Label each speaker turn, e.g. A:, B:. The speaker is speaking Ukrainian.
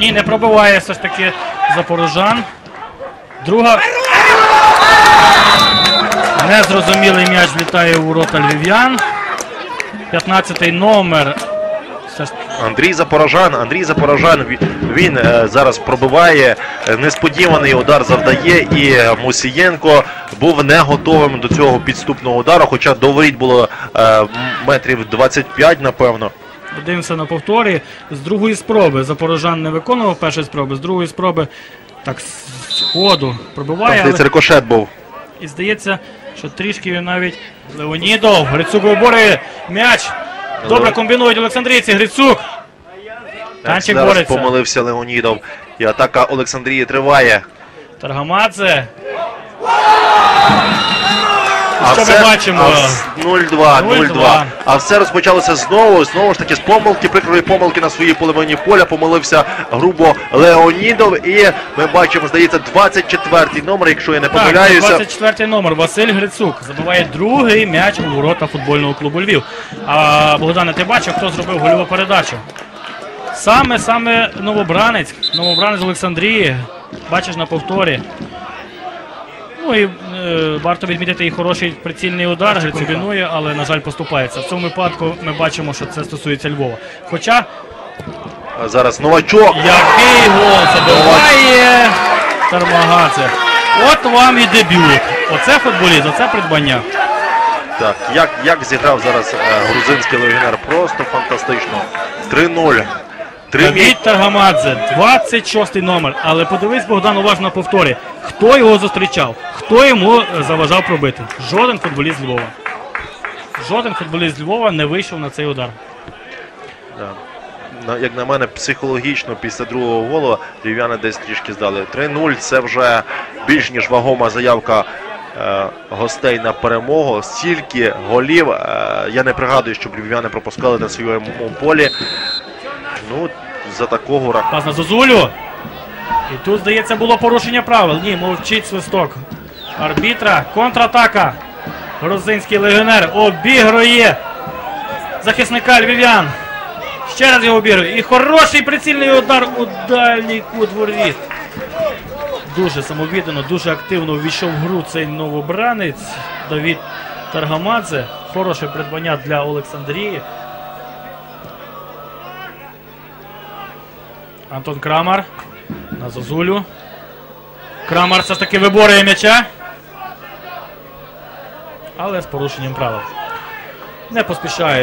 A: Ні, не пробиває все ж таки запорожан. Друга. Незрозумілий м'яч влітає у ворота львів'ян. 15-й номер.
B: Андрій Запорожан, Андрій Запорожан, він, е, зараз пробиває, несподіваний удар завдає, і е, Мусієнко був не готовим до цього підступного удару, хоча до воріт було е, метрів 25, напевно.
A: Дивимося на повторі. З другої спроби Запорожан не виконував першої спроби, з другої спроби так з ходу
B: Там
A: пробиває. Але...
B: здається, рикошет був.
A: І здається, що трішки він навіть Леонідов. Грицюк виборює м'яч. Добре комбінують Олександрійці. Грицюк. Танчик
B: зараз
A: бореться.
B: помилився Леонідов. І атака Олександрії триває.
A: Таргамадзе.
B: А
A: Що ми бачимо?
B: а вс- 0-2, 0-2.
A: 0-2.
B: А все розпочалося знову, знову ж таки з помилки, прикрої помилки на своїй половині поля. Помилився грубо Леонідов. І ми бачимо, здається, 24-й номер, якщо я не
A: Так,
B: помиляюся.
A: 24 номер. Василь Грицюк забиває другий м'яч у ворота футбольного клубу Львів. А Богдане, ти бачив, хто зробив гольову передачу? Саме саме новобранець, новобранець Олександрії. Бачиш на повторі. Ну і варто відмітити і хороший прицільний удар. Грицюк але, на жаль, поступається. В цьому випадку ми бачимо, що це стосується Львова. Хоча
B: А Зараз новачок.
A: який гол забиває Тармагадзе. От вам і дебют. Оце футболіст, оце придбання.
B: Так, як, як зіграв зараз е, грузинський легіонер, просто фантастично. 3-0. Три м'я-
A: Давід Таргамадзе, 26 номер. Але подивись, Богдан, уважно на повторі. Хто його зустрічав? Хто йому е, заважав пробити? Жоден футболіст з Львова. Жоден футболіст з Львова не вийшов на цей удар.
B: Да. Як на мене, психологічно після другого голу львів'яни десь трішки здали. 3-0 це вже більш ніж вагома заявка е, гостей на перемогу. Стільки голів. Е, я не пригадую, щоб львів'яни пропускали на своєму полі. Ну, за такого рахунку.
A: Пас на Зозулю. І тут, здається, було порушення правил. Ні, мовчить свисток. Арбітра. Контратака. Грузинський легіонер обігрує захисника львів'ян. Ще раз його обігрує. І хороший прицільний удар у дальній кут. Дуже самовіддано, дуже активно ввійшов в гру цей новобранець Давід Таргамадзе. Хороше придбання для Олександрії. Антон Крамар на Зозулю. Крамар все ж таки виборює м'яча. Але з порушенням правил. Не поспішає.